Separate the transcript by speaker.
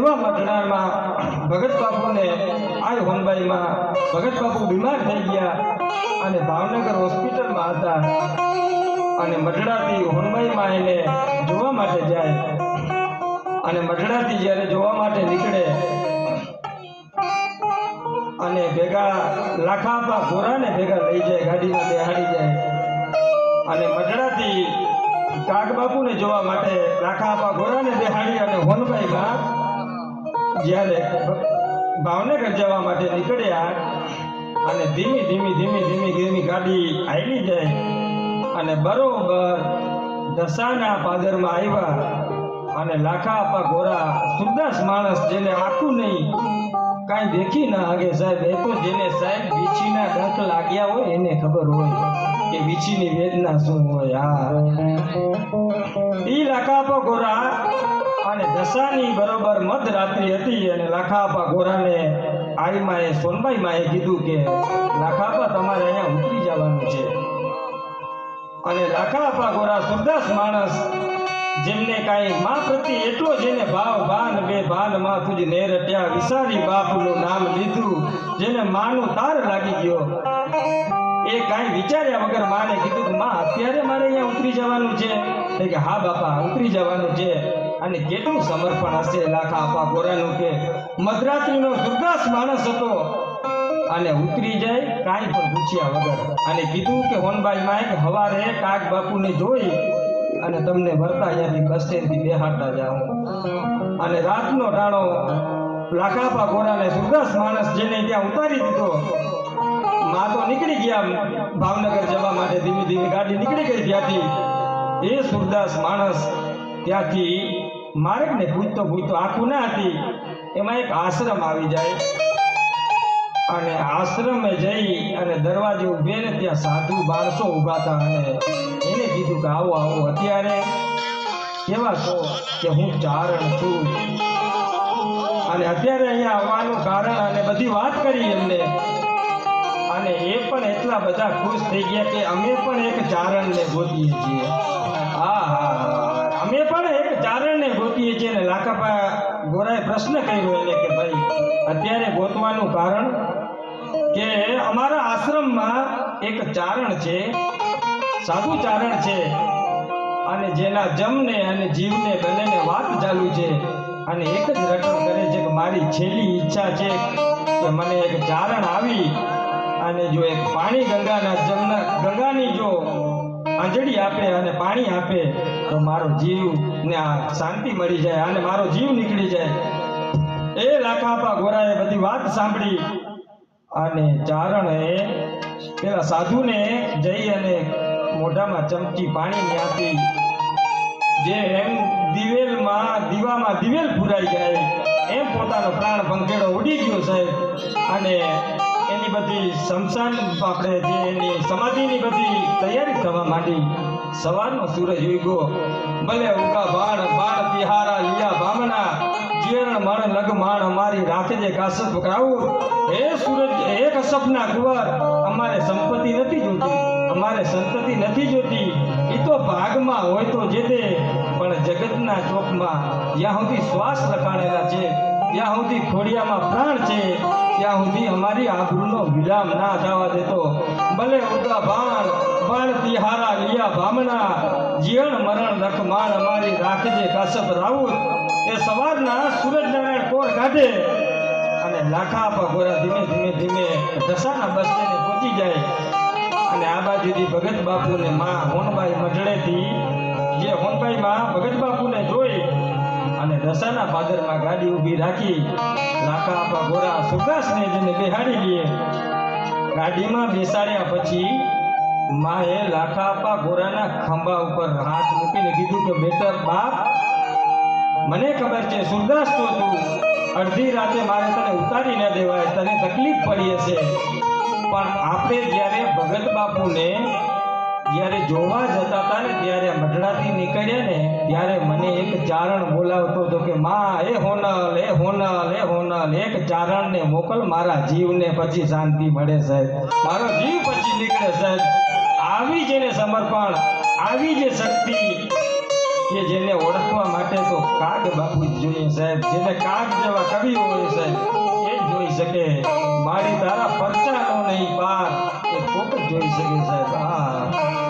Speaker 1: એવા મઢડામાં ભગત બાપુને આ હોનબાઈમાં ભગત બાપુ બીમાર થઈ ગયા અને ભાવનગર હોસ્પિટલમાં હતા અને મઢડાથી હોનબાઈમાં એને જોવા માટે જાય. અને મઢડાથી જ્યારે જોવા માટે નીકળે અને ભેગા લાખાપા ઘોરાને ભેગા લઈ જાય, ગાડીમાં બેહાડી જાય. અને મઢડાથી કાગ બાપુને જોવા માટે લાખાપા ઘોરાને બેહાડી અને હોનભાઈમાં જ્યારે ભાવનગર જવા માટે નીકળ્યા અને ધીમી ધીમી ધીમી ધીમી ધીમી ગાડી આવી જાય અને બરોબર દશાના પાદરમાં આવ્યા અને લાખા આપા ગોરા, સુરદાસ માણસ જેને આખું નહીં, કાંઈ દેખી ના આગે સાહેબ. એ તો જેને સાહેબ વીછીના ડંખ લાગ્યા હોય એને ખબર હોય કે વીછીની વેદના શું હોય. હા. દશાની બરોબર મધરાત્રિ હતી અને લાખાપા ગોરાને આઈમાએ, સોનબાઈમાએ કીધું કે, લાખાપા, તમારે અહીંયા ઉતરી જવાનું છે. અને લાખાપા ગોરા સુરદાસ માણસ, જેમને કાંઈ મા પ્રત્યે એટલો જેને ભાવ, ભાન, બે ભાનમાં તુજ ને રટ્યા વિસારી બાપનું નામ લીધું, જેને માનું તાર લાગી ગયો. એ કાંઈ વિચાર્યા વગર માને કીધું કે માં, અત્યારે મારે અહીંયા ઉતરી જવાનું છે. કે, હા બાપા, ઉતરી જવાનું છે. અને કેટલું સમર્પણ હશે લાખા આપા ગોરાનું કે, મધરાત્રિનો સુરદાસ માણસ હતો. અને ઉતરી જાય કાંઈ પણ પૂછ્યા વગર. અને કીધું કે હોનબાઈ માં હવારે કાગ બાપુને જોઈ અને તમને વરતા અહીંયાથી સ્ટેન્ડથી બેહાડતા જાઓ અને રાતનો ટાણો લાખાપા ગોરાને સુરદાસ માણસ જેને ત્યાં ઉતારી દીધો. માં તો નીકળી ગયા ભાવનગર જવા માટે ધીમે ધીમે ગાડી નીકળી ગઈ ત્યાંથી. એ સુરદાસ માણસ ત્યાંથી માર્ગને પૂછતો પૂછતો આખું ના હતી. એમાં એક આશ્રમ આવી જાય. અને આશ્રમે જઈ અને દરવાજે ઊભે ને ત્યાં સાધુ માણસો ઊભા હતા અને એને કીધું કે આવો આવો, અત્યારે કેવા છો કે હું ચારણ છું. અને અત્યારે અહીંયા આવવાનું કારણ અને બધી વાત કરી એમને. અને એ પણ એટલા બધા ખુશ થઈ ગયા કે અમે પણ એક ચારણને ગોતીએ છીએ. હા હા અમે પણ એક ચારણને ગોતીએ છીએ અને લાકાપા ગોરાએ પ્રશ્ન કર્યો એને કે ભાઈ, અત્યારે ગોતવાનું કારણ કે અમારા આશ્રમમાં એક ચારણ છે, સાધુ ચારણ છે અને જેના જમને અને જીવને બંનેને વાત ચાલુ છે અને એક જ રટણ કરે છે કે મારી છેલ્લી ઈચ્છા છે કે મને એક ચારણ આવી અને જો એક પાણી ગંગાના જમના ગંગાની જો આંજળી આપે અને પાણી આપે, તો મારો જીવ ને આ શાંતિ મળી જાય અને મારો જીવ નીકળી જાય. એ લાખાપા ગોરાએ બધી વાત સાંભળી અને ચારણે પેલા સાધુને જઈ અને મોઢામાં ચમચી પાણીની આપી. જે એમ દિવેલમાં, દીવામાં દિવેલ પુરાઈ જાય, એમ પોતાનો પ્રાણ ભંખેડો ઉડી ગયો સાહેબ. અને એની બધી શમશાન આપણે જે એની સમાધિની બધી તૈયારી થવા માંડી. સવારનો સૂરજ ઉગ્યો. ભલે ઉગા બાણ બાણ તિહારા લિયા બામના જીરણ મણ લગ માણ અમારી રાખજે કાસપ કરાવું હે સૂરજ હે કસપના કુંવર અમારે સંપત્તિ નથી જોતી. અમારે સંતતિ નથી જોતી. એ તો ભાગમાં હોય તો જે તે, પણ જગતના ચોકમાં જ્યાં સુધી શ્વાસ લખાણેલા છે. જ્યાં સુધી ખોડિયામાં પ્રાણ છે, ત્યાં સુધી અમારી આબરૂનો વિરામ ના થવા દેતો. ભલે ઉદા બાણ બાણ તિહારા લિયા ભામણા જીવન મરણ રખ માણ અમારી રાખજે કાસપ રાઉત. એ સવારના સૂરજનારાયણ કોર કાઢે અને લાખા પગોરા ધીમે ધીમે ધીમે ઢસાના બસ સ્ટેન્ડે પહોંચી જાય. અને આ બાજુથી ભગત બાપુને માં હોનભાઈ મઢડેથી જે હોનભાઈ માં ભગત જોઈ દશાના પાદરમાં ગાડી ઊભી રાખી લાખા ગોરા સુભાષને જેને બેહાડી લે ગાડીમાં બેસાડ્યા પછી માએ લાખા ગોરાના ખંભા ઉપર હાથ મૂકીને કીધું કે, બેટા, બાપ, મને ખબર છે સુરદાસ તો તું. અડધી રાતે મારે તને ઉતારી ન દેવાય, તને તકલીફ પડી હશે. પણ આપણે જ્યારે ભગત બાપુને જ્યારે જોવા જતા હતા ને ત્યારે ત્યારે મને એક ચારણ બોલાવતો હતો કે, માં, એ હોનલ એ હોનલ એ હોનલ. એક ચારણને મોકલ, મારા જીવને પછી શાંતિ મળે, સાહેબ. મારો જીવ પછી નીકળે, સાહેબ. આવી જેને સમર્પણ, આવી જે શક્તિ કે જેને ઓળખવા માટે તો કાગ બાપુ જોઈએ, સાહેબ. જેને કાગ જેવા કવિ હોય, સાહેબ, એ જોઈ શકે. મારી તારા પરચાનો નહીં પાર, એ કોક જોઈ શકે, સાહેબ. હા.